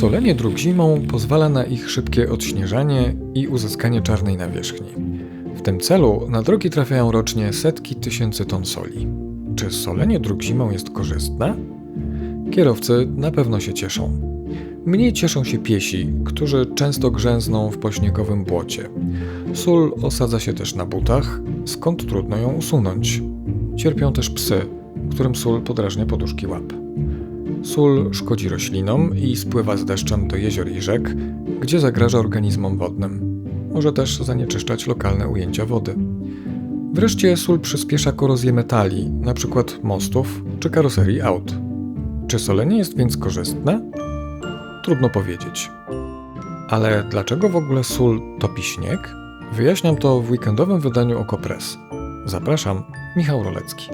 Solenie dróg zimą pozwala na ich szybkie odśnieżanie i uzyskanie czarnej nawierzchni. W tym celu na drogi trafiają rocznie setki tysięcy ton soli. Czy solenie dróg zimą jest korzystne? Kierowcy na pewno się cieszą. Mniej cieszą się piesi, którzy często grzęzną w pośniegowym błocie. Sól osadza się też na butach, skąd trudno ją usunąć. Cierpią też psy, którym sól podrażnia poduszki łap. Sól szkodzi roślinom i spływa z deszczem do jezior i rzek, gdzie zagraża organizmom wodnym. Może też zanieczyszczać lokalne ujęcia wody. Wreszcie sól przyspiesza korozję metali, np. mostów czy karoserii aut. Czy solenie jest więc korzystne? Trudno powiedzieć. Ale dlaczego w ogóle sól topi śnieg? Wyjaśniam to w weekendowym wydaniu Okopres. Zapraszam, Michał Rolecki.